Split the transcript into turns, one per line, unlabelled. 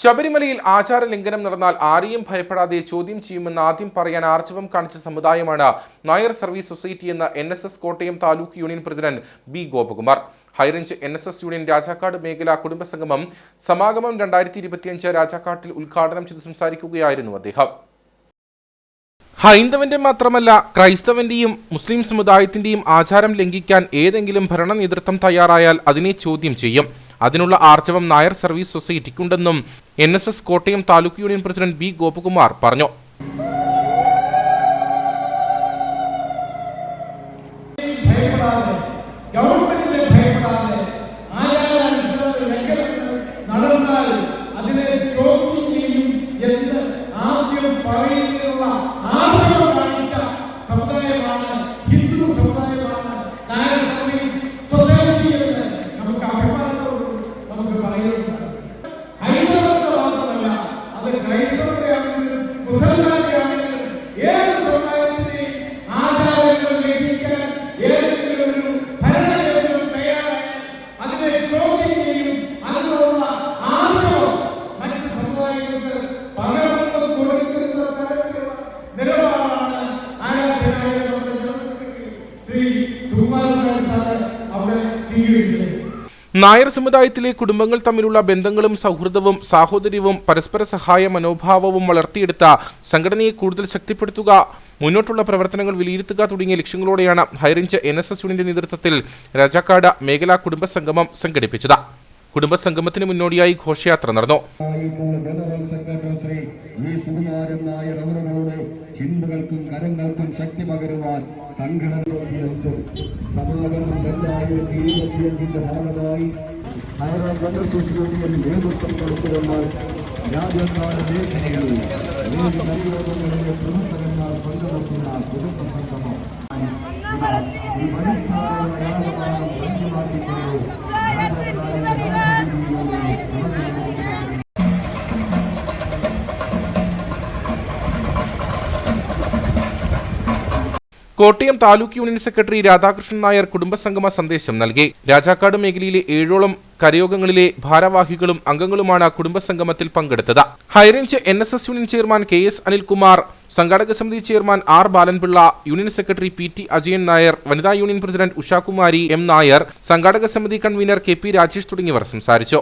ശബരിമലയിൽ ആചാര ലംഘനം നടന്നാൽ ആരെയും ഭയപ്പെടാതെ ചോദ്യം ചെയ്യുമെന്ന് ആദ്യം പറയാൻ ആർജവം കാണിച്ച സമുദായമാണ് നായർ സർവീസ് സൊസൈറ്റി എന്ന N Kottayam taluk union president B Gopakumar. High range N S S union Rajakkad മേഖല കുടുംബസംഗമം സമാഗമം രണ്ടായിരത്തി ഇരുപത്തിയഞ്ച് രാജാക്കാട്ടിൽ ഉദ്ഘാടനം ചെയ്ത് സംസാരിക്കുകയായിരുന്നു അദ്ദേഹം. ഹൈന്ദവന്റെ മാത്രമല്ല ക്രൈസ്തവന്റെയും മുസ്ലിം സമുദായത്തിന്റെയും ആചാരം ലംഘിക്കാൻ ഏതെങ്കിലും ഭരണ നേതൃത്വം തയ്യാറായാൽ അതിനെ ചോദ്യം ചെയ്യും. അതിനുള്ള ആർജവം Nair service സൊസൈറ്റിക്കുണ്ടെന്നും N S S Kottayam taluk union president B Gopakumar പറഞ്ഞു.
ആദ്യം പറയുന്നതിനുള്ള ആഗ്രഹം കാണിച്ച സമുദായമാണ് നായർ സർവീസ് സൊസൈറ്റി എന്ന് നമുക്ക് അഭിമാനത്തോട് നമുക്ക് പറയാൻ സാധിക്കും ഹൈന്ദവരുടെ മാത്രമല്ല അത് ക്രൈസ്തവരുടെ ആണെങ്കിലും ഏത് സമുദായത്തിന്റെയും ആചാരങ്ങൾ ലംഘിക്കാൻ ഏതെങ്കിലും ഒരു ഭരണകേന്ദ്രം തയ്യാറായാൽ അതിനെ ചോദ്യം ചെയ്യും. അതിനുള്ള ആഗ്രഹം മറ്റ് സമുദായങ്ങൾക്ക് പകർന്നു കൊടുക്കുന്ന തരത്തിലുള്ള നിലപാടാണ് ആരാധനായ ശ്രീ സുകുമാരൻ സാറ് അവിടെ സ്വീകരിച്ചത്.
നായർ സമുദായത്തിലെ കുടുംബങ്ങൾ തമ്മിലുള്ള ബന്ധങ്ങളും സൗഹൃദവും സാഹോദര്യവും പരസ്പര സഹായ മനോഭാവവും വളർത്തിയെടുത്ത സംഘടനയെ കൂടുതൽ ശക്തിപ്പെടുത്തുക മുന്നോട്ടുള്ള പ്രവർത്തനങ്ങൾ വിലയിരുത്തുക തുടങ്ങിയ ലക്ഷ്യങ്ങളോടെയാണ് high range N S S യൂണിന്റെ നേതൃത്വത്തിൽ രാജാക്കാട് മേഖലാ കുടുംബസംഗമം സംഘടിപ്പിച്ചത്. കുടുംബസംഗമത്തിന് മുന്നോടിയായി ഘോഷയാത്ര നടന്നു.
ചിന്തകൾക്കും കരങ്ങൾക്കും ശക്തി പകരുവാൻ സംഘടന പ്രവർത്തിച്ചു സമാഗമം രണ്ടായിരത്തി ഇരുപത്തിയഞ്ചിന്റെ ഭാഗമായി ഹൈറോ ജനറൽ യൂണിയൻ നേതൃത്വം കൊടുത്തുകൊണ്ട് രാജ്യക്കാട് മേഖലയിൽ ഏഴ് നവീകരണങ്ങളിലെ പ്രവർത്തകന്മാർ പങ്കുവെക്കുന്ന കുടുംബ സംഗമം
കോട്ടയം താലൂക്ക് യൂണിയൻ സെക്രട്ടറി രാധാകൃഷ്ണൻ നായർ കുടുംബസംഗമ സന്ദേശം നൽകി. രാജാക്കാട് മേഖലയിലെ ഏഴോളം കരയോഗങ്ങളിലെ ഭാരവാഹികളും അംഗങ്ങളുമാണ് കുടുംബസംഗമത്തിൽ പങ്കെടുത്തത്. High range N S S union chairman K S Anilkumar സംഘാടക സമിതി chairman R Balanpillai union secretary P T Ajayan Nair വനിതാ union president Ushakumari M Nair സംഘാടക സമിതി കൺവീനർ കെ പി രാജേഷ് തുടങ്ങിയവർ സംസാരിച്ചു.